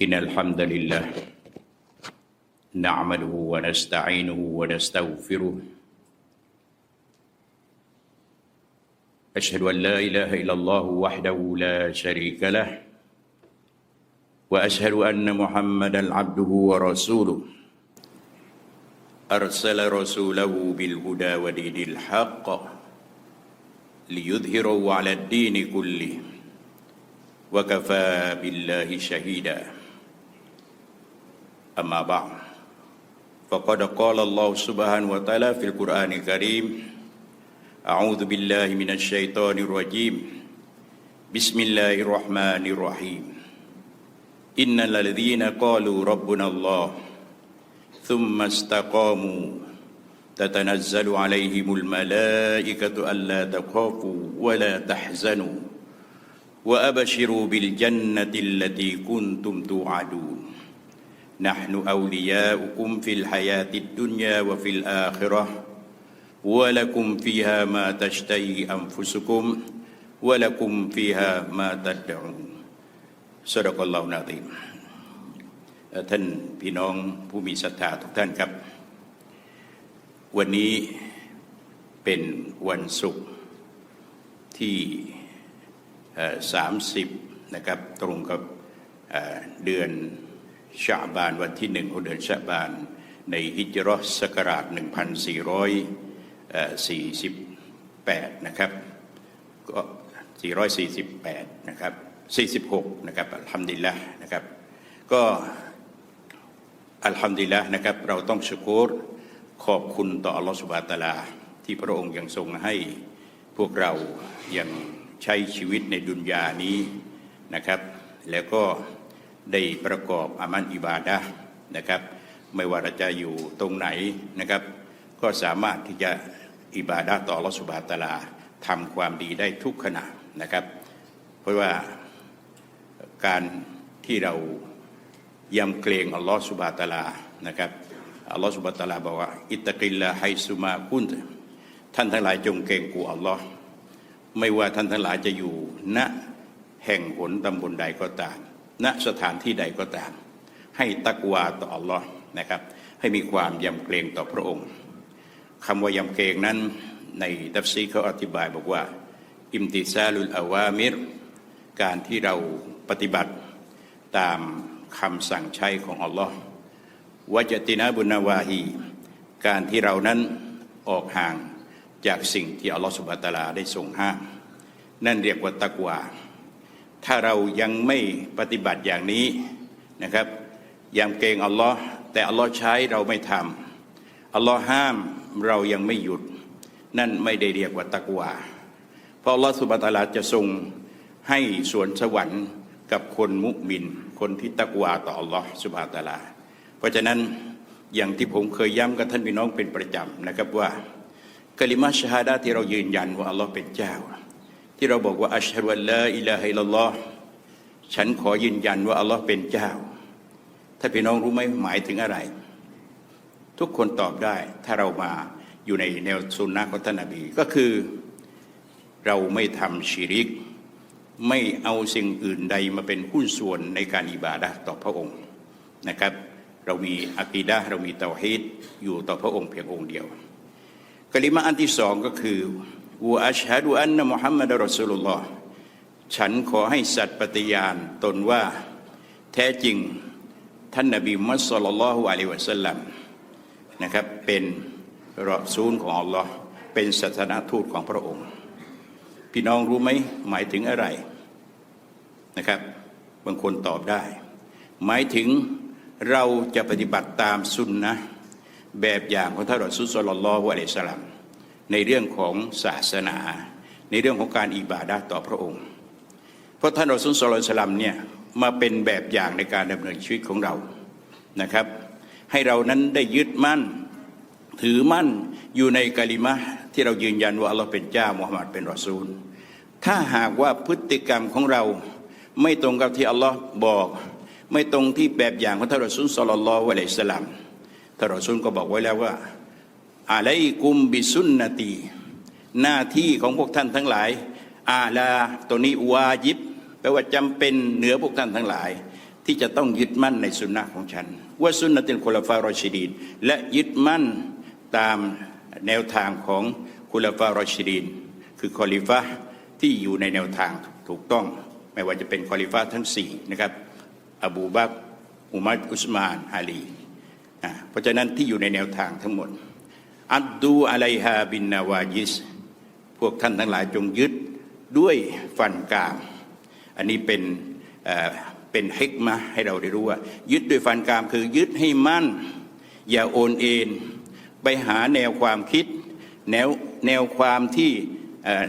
إن الحمد لله نعمله ونستعينه ونستغفره. أشهد أن لا إله إلا الله وحده لا شريك له وأشهد أن محمدا عبده ورسوله. أرسل رسوله بالهدى ودين الحق ليظهره على الدين كله وكفى بالله شهيدا. أما بعد فقد قال الله سبحانه وتعالى في القرآن الكريم أعوذ بالله من الشيطان الرجيم بسم الله الرحمن الرحيم إن الذين قالوا ربنا الله ثم استقاموا تتنزل عليهم الملائكة ألا تخافوا ولا تحزنوا وأبشروا بالجنة التي كنتم توعدون نحن أولياؤكم في الحياة الدنيا وفي الآخرة ولكم فيها ما تشتهي أنفسكم ولكم فيها ما تدعون صدق الله العظيم เอ่อท่านพี่น้องผู้มีศรัทธาทุกท่านครับ วันนี้เป็นวันศุกร์ที่สามสิบนะครับตรงกับเอ่อเดือน ชาบานวันที่หนึ่งของเดือนชาบาน ในฮิจรัสศักราช 1448 นะครับก็448 นะครับ 46 นะครับอัลฮัมดุลิลละนะครับ ก็อัลฮัมดุลิลละนะครับ เราต้องชกุรขอบคุณต่ออัลลอฮฺสุบฮาตาลา ที่พระองค์ยังทรงให้พวกเรายังใช้ชีวิตในดุนยานี้นะครับ แล้วก็ ได้ประกอบอามันอิบาดะนะครับ ไม่ว่าเราจะอยู่ตรงไหนนะครับ ก็สามารถที่จะอิบาดะต่ออัลลอฮฺสุบาตาลาทำความดีได้ทุกขณะนะครับ เพราะว่าการที่เรายำเกรงอัลลอฮฺสุบาตาลานะครับอัลลอฮฺสุบาตาลาบอกว่าอิตะกิลลาไฮซุมากุนท่านทั้งหลายจงเกรงกลัวอัลลอฮ์ไม่ว่าท่านทั้งหลายจะอยู่ณแห่งหนตำบลใดก็ตาม ณสถานที่ใดก็ตาม ให้ตักวาต่ออัลลอฮ์นะครับ ให้มีความยำเกรงต่อพระองค์คำว่ายำเกรงนั้นในตัฟซีเขาอธิบายบอกว่า อิมติซาลุลอาวามิร การที่เราปฏิบัติตามคำสั่งใช้ของอัลลอฮ์วจตินาบุนาวาฮีการที่เรานั้นออกห่างจากสิ่งที่อัลลอฮฺสุบฮาตาลาได้ทรงห้าม นั่นเรียกว่าตักวา ถ้าเรายังไม่ปฏิบัติอย่างนี้นะครับยำเกรงอัลลอฮ์แต่อัลลอฮ์ใช้เราไม่ทำอัลลอฮ์ห้ามเรายังไม่หยุด นั่นไม่ได้เรียกว่าตักวาเพราะอัลลอฮ์สุบฮาตาลาจะทรงให้สวนสวรรค์กับคนมุมิน คนที่ตักวาต่ออัลลอฮ์สุบฮาตาลา เพราะฉะนั้นอย่างที่ผมเคยย้ำกับท่านพี่น้องเป็นประจำนะครับว่า กลิมาชฮาดาที่เรายืนยันว่าอัลลอฮ์เป็นเจ้า ที่เราบอกว่าอัชฮะดุอัลลออิลาฮิลลัลอฮ์ฉันขอยืนยันว่าอัลลอฮ์เป็นเจ้า ถ้าพี่น้องรู้ไหมหมายถึงอะไร ทุกคนตอบได้ถ้าเรามาอยู่ในแนวสุนนะของท่านนบีก็คือ เราไม่ทำชีริก ไม่เอาสิ่งอื่นใดมาเป็นหุ้นส่วนในการอิบาดะต่อพระองค์นะครับ เรามีอะกีดะเรามีเตาฮีดอยู่ต่อพระองค์เพียงองค์เดียวกลิมาอันที่สองก็คือ วะอัชฮะดุอันนะมุฮัมมัดรอสุลลอฮ์ฉันขอให้สัตย์ปฏิญาณตนว่าแท้จริงท่านนบีมุฮัมมัดศ็อลลัลลอฮุอะลัยวะสัลลัมนะครับเป็นรอซูลของอัลลอฮ์เป็นศาสนาทูตของพระองค์ พี่น้องรู้ไหมหมายถึงอะไรนะครับบางคนตอบได้ หมายถึงเราจะปฏิบัติตามสุนนะแบบอย่างของท่านรอซูลศ็อลลัลลอฮุอะลัยวะสัลลัม ในเรื่องของศาสนา ในเรื่องของการอิบาดะห์ต่อพระองค์ เพราะท่านรอซูลศ็อลลัลลอฮุอะลัยฮิวะสัลลัมเนี่ยมาเป็นแบบอย่างในการดำเนินชีวิตของเรานะครับ ให้เรานั้นได้ยึดมั่นถือมั่นอยู่ในกะลิมะที่เรายืนยันว่าอัลลอฮ์เป็นเจ้ามุฮัมมัดเป็นรอซูล ถ้าหากว่าพฤติกรรมของเราไม่ตรงกับที่อัลลอฮ์บอก ไม่ตรงที่แบบอย่างของท่านรอซูลศ็อลลัลอฮุอะลัยฮิวะสัลลัมท่านรอซูลก็บอกไว้แล้วว่า อะลัยกุมบิสุนนตี หน้าที่ของพวกท่านทั้งหลายอาลาตัวนี้วาจิบแปลว่าจำเป็นเหนือพวกท่านทั้งหลาย ที่จะต้องยึดมั่นในสุนนะของฉัน ว่าสุนนะติลคุลฟารอชิดีนและยึดมั่นตามแนวทางของคุลฟารอชิดีนคือคอลิฟะที่อยู่ในแนวทางถูกต้อง ไม่ว่าจะเป็นคอลิฟะทั้งสี่นะครับอบูบักอุมัรอุสมานอาลีอ่าเพราะฉะนั้นที่อยู่ในแนวทางทั้งหมด อัดดูอะลัยฮาบินนาวายิส พวกท่านทั้งหลายจงยึดด้วยฟันกราม อันนี้เป็นเป็นฮิกมะห์ให้เราได้รู้ว่า ยึดด้วยฟันกรามคือยึดให้มั่น อย่าโอนเอ็นไปหาแนวความคิด แนวแนวความที่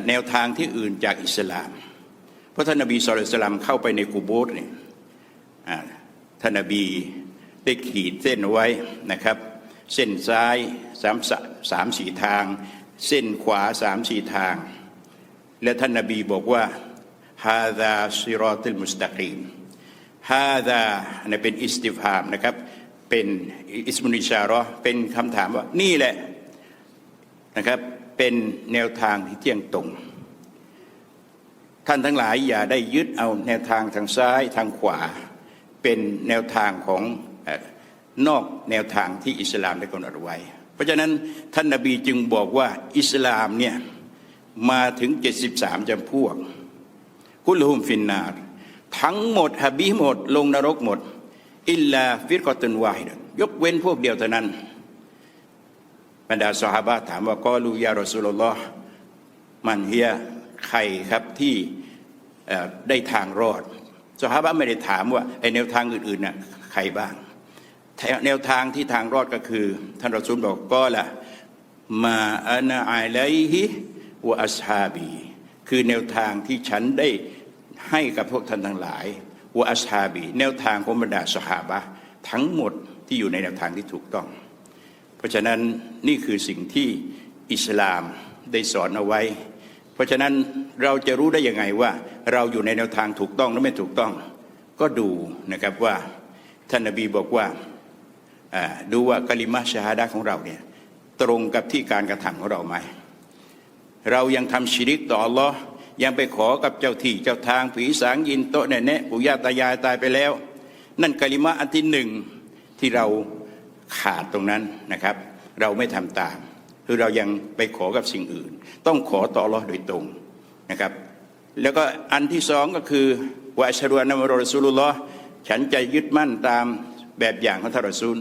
แนวทางที่อื่นจากอิสลาม เพราะท่านนบีสุลต่านเข้าไปในกูโบสเนี่ยท่านนบีได้ขีดเส้นไว้นะครับ เส้นซ้ายสามสามสี่ทาง เส้นขวาสามสี่ทาง และท่านนบีบอกว่าฮาดาซิรอติลมุสตะกีมฮาดาอันนี้เป็นอิสติฟามนะครับเป็นอิสมุนิชาระห์เป็นคำถามว่านี่แหละนะครับเป็นแนวทางที่เที่ยงตรง ท่านทั้งหลายอย่าได้ยึดเอาแนวทางทางซ้ายทางขวา เป็นแนวทางของ นอกแนวทางที่อิสลามได้กำหนดไว้ เพราะฉะนั้นท่านนาบีจึงบอกว่าอิสลามเนี่ยมาถึง 73จำพวก กุลฮุมฟินนาร์ทั้งหมดฮะบีหมด ลงนรกหมด อิลลาฟิรกอตุนวาฮิดะยกเว้นพวกเดียวเท่านั้น บรรดาสหาบะถามว่ากอลูยารอสูลลอฮ์มันเฮียใครครับที่ได้ทางรอดสหาบะไม่ได้ถามว่าไอแนวทางอื่นๆน่ะใครบ้าง แนวทางที่ทางรอดก็คือ ท่านรอซูลบอกก็ละมาอานาอะไลฮิวะอัสฮาบี คือแนวทางที่ฉันได้ให้กับพวกท่านทั้งหลายวะอัสฮาบี แนวทางของบรรดาสหาบะทั้งหมดที่อยู่ในแนวทางที่ถูกต้อง เพราะฉะนั้นนี่คือสิ่งที่อิสลามได้สอนเอาไว้ เพราะฉะนั้นเราจะรู้ได้ยังไงว่า เราอยู่ในแนวทางถูกต้องหรือไม่ถูกต้อง ก็ดูนะครับว่าท่านนบีบอกว่า ดูว่ากลิมาชาฮาดะของเราเนี่ยตรงกับที่การกระทำของเราไหมเรายังทำชิริกต่ออัลลอยังไปขอกับเจ้าที่เจ้าทางผีสางยินโตแน่แน่ปู่ย่าตายายตายไปแล้ว นั่นกลิมาอันที่หนึ่งที่เราขาดตรงนั้นนะครับ เราไม่ทำตาม คือเรายังไปขอกับสิ่งอื่น ต้องขอต่ออัลลอโดยตรงนะครับ แล้วก็อันที่สองก็คือวะอัชฮะดุอันนะมุฮัมมัดรอซูลุลลอฉันจะยึดมั่นตามแบบอย่างของทารอซูล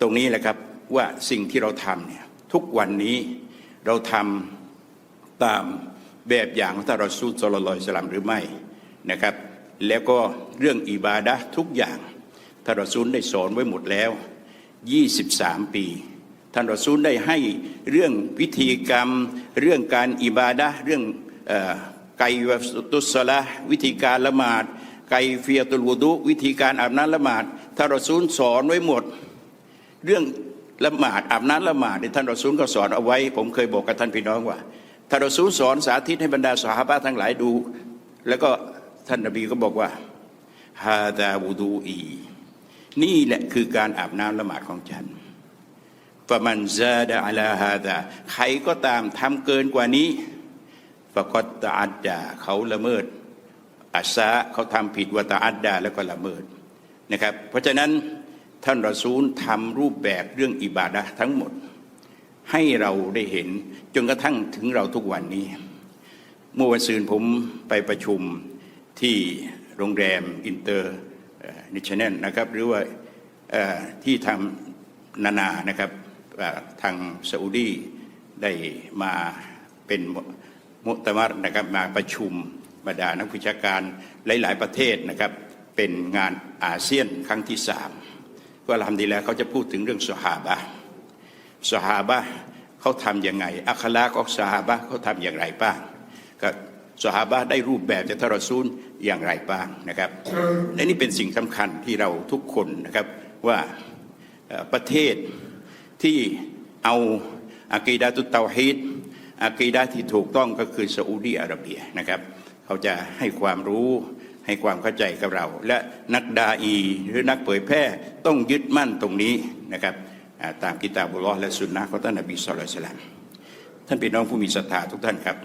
ตรงนี้แหละครับว่าสิ่งที่เราทำเนี่ยทุกวันนี้เราทำตามแบบอย่างของท่านรอซูลสลลลอยสลัมหรือไม่นะครับ แล้วก็เรื่องอิบาดะทุกอย่างท่านรอซูลได้สอนไว้หมดแล้ว 23 ปีท่านรอซูลได้ให้เรื่องพิธีกรรม เรื่องการอิบาดะเรื่องไกวตุสละวิธีการละหมาด ไกเฟียตุลวุดุวิธีการอาบน้ำละหมาดท่านรอซูลสอนไว้หมด เรื่องละหมาดอาบน้ำละหมาดเนี่ยท่านรอซูลก็สอนเอาไว้ ผมเคยบอกกับท่านพี่น้องว่าท่านรอซูลสอนสาธิตให้บรรดาสหาบะทั้งหลายดู แล้วก็ท่านนบีก็บอกว่าฮาดาวูดูอีนี่แหละคือการอาบน้ำละหมาดของฉันฟะมันซาดะอัลาฮาดาใครก็ตามทำเกินกว่านี้ฟะกอตตะอัดดาเขาละเมิดอัสซะเขาทำผิดวะตะอัดดาแล้วก็ละเมิดนะครับ เพราะฉะนั้น ท่านรอซูลทำรูปแบบเรื่องอิบาดะห์ทั้งหมด ให้เราได้เห็นจนกระทั่งถึงเราทุกวันนี้ เมื่อวันซืนผมไปประชุมที่โรงแรมอินเตอร์นิชแนลนะครับ หรือว่าที่ทำนานานะครับทางซาอุดีได้มาเป็นมุตมัรนะครับมาประชุมบรรดานักวิชาการหลาย ๆ ประเทศนะครับ เป็นงานอาเซียนครั้งที่สาม ก็ทำดีแล้วเขาจะพูดถึงเรื่องสหาบะสหาบะเขาทำยังไง อัคลากของสหาบะเขาทำอย่างไรบ้างก็สหาบะได้รูปแบบจากทารซูลอย่างไรบ้างนะครับและนี่เป็นสิ่งสำคัญที่เราทุกคนนะครับว่าประเทศที่เอาอากีดาตุตเตาฮีดอากีดาที่ถูกต้องก็คือซาอุดีอาระเบียนะครับ เขาจะให้ความรู้ ให้ความเข้าใจกับเรา และนักดาอีหรือนักเผยแพร่ต้องยึดมั่นตรงนี้นะครับตามกิตาบุลลอฮ์และสุนนะของท่านนบีสุลต่านสลามท่านพี่น้องผู้มีศรัทธาทุกท่านครับ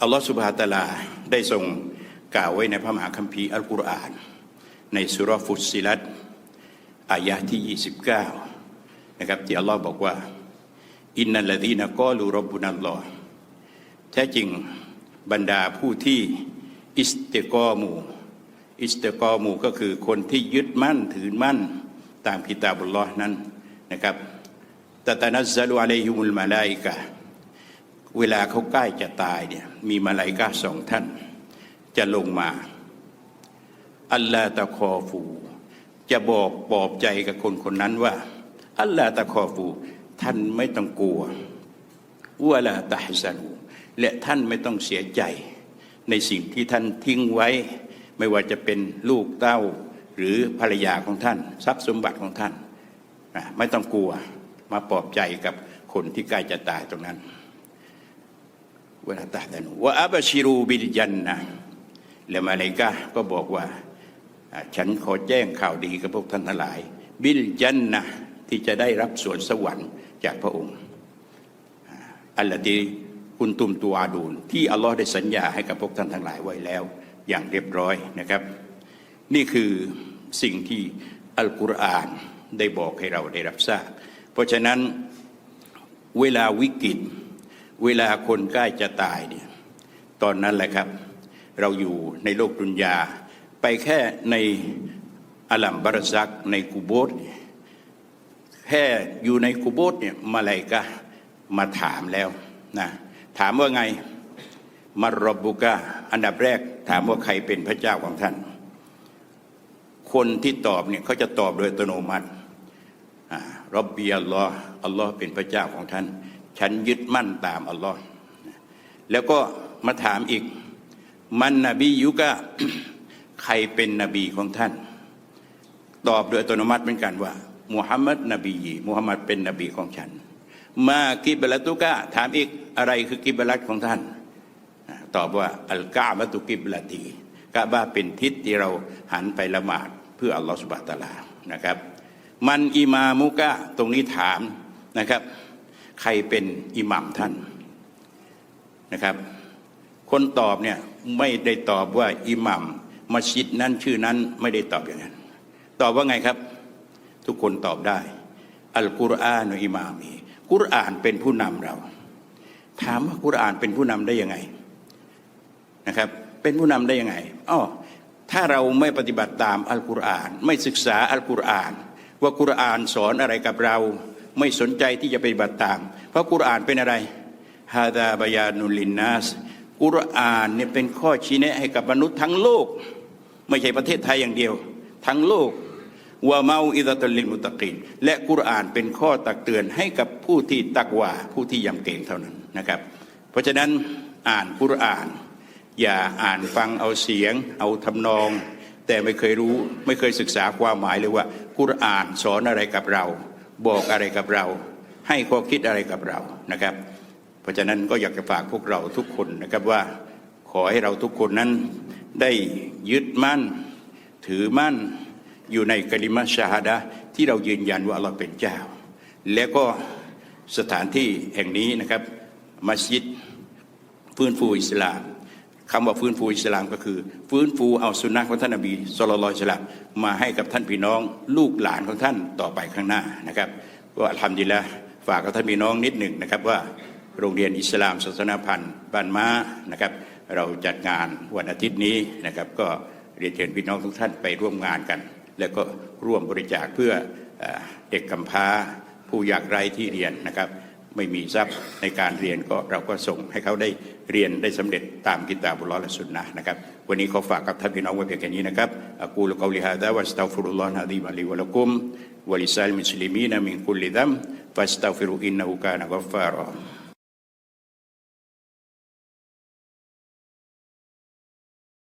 อัลลอฮฺสุบฮาตาลาได้ทรงกล่าวไว้ในพระมหาคัมภีร์อัลกุรอาน ในสุรฟุตซิลัตอายะที่ 29 นะครับที่อัลลอฮ์บอกว่า อินนัลลดีนกอลูรบุนัลลอฮ์แท้จริงบรรดาผู้ที่ อิสติกอมูอิสติกอมูก็คือคนที่ยึดมั่นถือมั่นตามกิตาบุลลอฮ์นั้นนะครับตะตานัซซาลุอะลัยฮิมุลมาลาอิกะเวลาเขาใกล้จะตายเนี่ยมีมาลาอิกะสองท่าน จะลงมาอัลลาตะคอฟู จะบอกปลอบใจกับคนคนนั้นว่า อัลลาตะคอฟู ท่านไม่ต้องกลัววะลลาตะฮซันูและท่านไม่ต้องเสียใจ ในสิ่งที่ท่านทิ้งไว้ ไม่ว่าจะเป็นลูกเต้าหรือภรรยาของท่าน ทรัพย์สมบัติของท่านนะไม่ต้องกลัวมาปลอบใจกับคนที่ใกล้จะตายตรงนั้นเวลาตาดานูว่าอับชิรูบิลจันนะและมาเลกาก็บอกว่า ฉันขอแจ้งข่าวดีกับพวกท่านทั้งหลาย บิลจันนะที่จะได้รับส่วนสวรรค์จากพระองค์อัลลอฮดี คุณตุมตัวอาดูนที่อัลลอฮ์ได้สัญญาให้กับพวกท่านทั้งหลายไว้แล้ว อย่างเรียบร้อยนะครับ นี่คือสิ่งที่อัลกุรอานได้บอกให้เราได้รับทราบ เพราะฉะนั้นเวลาวิกฤต เวลาคนใกล้จะตายเนี่ยตอนนั้นแหละครับ เราอยู่ในโลกดุนยา ไปแค่ในอัลัมบารซักในกูโบสแค่อยู่ในกุโบสเนี่ยมาลายกะมาถามแล้วนะ ถามว่าไงมารบบุกะอันดับแรก ถามว่าใครเป็นพระเจ้าของท่าน คนที่ตอบเนี่ยเขาจะตอบโดยอัตโนมัติอ่ารบบีอัลลอฮ์อัลลอฮ์เป็นพระเจ้าของท่าน ฉันยึดมั่นตามอัลลอฮ์แล้วก็มาถามอีก มันนบียุกะใครเป็นนบีของท่าน ตอบโดยอัตโนมัติเหมือนกันว่ามุฮัมมัดนบีมุฮัมมัดเป็นนบีของฉัน มากิบลัตุกะถามอีกอะไรคือกิบลัตของท่าน ตอบว่าอัลกาบะตุกิบลตีกะบะเป็นทิศที่เราหันไปละหมาดเพื่ออัลลอฮฺสุบะตาลานะครับ มันอิมามุกะตรงนี้ถามนะครับ ใครเป็นอิหมัมท่านนะครับ คนตอบเนี่ยไม่ได้ตอบว่าอิหมัมมัสยิดนั้นชื่อนั้นไม่ได้ตอบอย่างนั้น ตอบว่าไงครับ ทุกคนตอบได้ อัลกุรอานอิมามี กุรอานเป็นผู้นำเรา ถามว่ากุรอานเป็นผู้นำได้ยังไงนะครับ เป็นผู้นำได้ยังไงอ้อถ้าเราไม่ปฏิบัติตามอัลกุรอาน ไม่ศึกษาอัลกุรอาน ว่ากุรอานสอนอะไรกับเรา ไม่สนใจที่จะปฏิบัติตาม เพราะกุรอานเป็นอะไรฮาดาบยานุลินนัสกุรอานเนี่ยเป็นข้อชี้แนะให้กับมนุษย์ทั้งโลก ไม่ใช่ประเทศไทยอย่างเดียว ทั้งโลก วะเมาอิดะตลิมุตะกีนและกุรอานเป็นข้อตักเตือนให้กับผู้ที่ตักวาผู้ที่ยำเกรงเท่านั้นนะครับ เพราะฉะนั้นอ่านกุรอาน อย่าอ่านฟังเอาเสียง เอาทำนอง แต่ไม่เคยรู้ไม่เคยศึกษาความหมายเลยว่า กุรอานสอนอะไรกับเรา บอกอะไรกับเรา ให้ข้อคิดอะไรกับเรานะครับ เพราะฉะนั้นก็อยากจะฝากพวกเราทุกคนนะครับว่า ขอให้เราทุกคนนั้นได้ยึดมั่น ถือมั่น อยู่ในกลิมะชาฮาดะที่เรายืนยันว่าอัลลอฮ์เป็นเจ้า แล้วก็สถานที่แห่งนี้นะครับมัสยิดฟื้นฟูอิสลามคำว่าฟื้นฟูอิสลามก็คือ ฟื้นฟูเอาสุนนะของท่านนบีสุลต่านลอิสลามมาให้กับท่านพี่น้องลูกหลานของท่านต่อไปข้างหน้านะครับก็ทำดีแล้วฝากกับท่านพี่น้องนิดหนึ่งนะครับว่าโรงเรียนอิสลามศาสนาพันธ์บ้านม้านะครับ เราจัดงานวันอาทิตย์นี้นะครับ ก็เรียนเชิญพี่น้องทุกท่านไปร่วมงานกัน แล้วก็ร่วมบริจาคเพื่อเด็กกำพร้าผู้ยากไร้ที่เรียนนะครับ ไม่มีทรัพย์ในการเรียนก็เราก็ส่งให้เขาได้เรียนได้สำเร็จตามกิตาบุลลอและสุนนะนะครับวันนี้ขอฝากกับท่านพี่น้องไว้เพียงแค่นี้นะครับอักูลกอลิฮะดะวัสตัฟิรุลลอฮ์ฮะดีมะลีวะละกุมวะลิซัลมุสลิมีนมินคุลลิดัมฟัสตัฟิรุอินนะฮูกานะกัฟฟารอ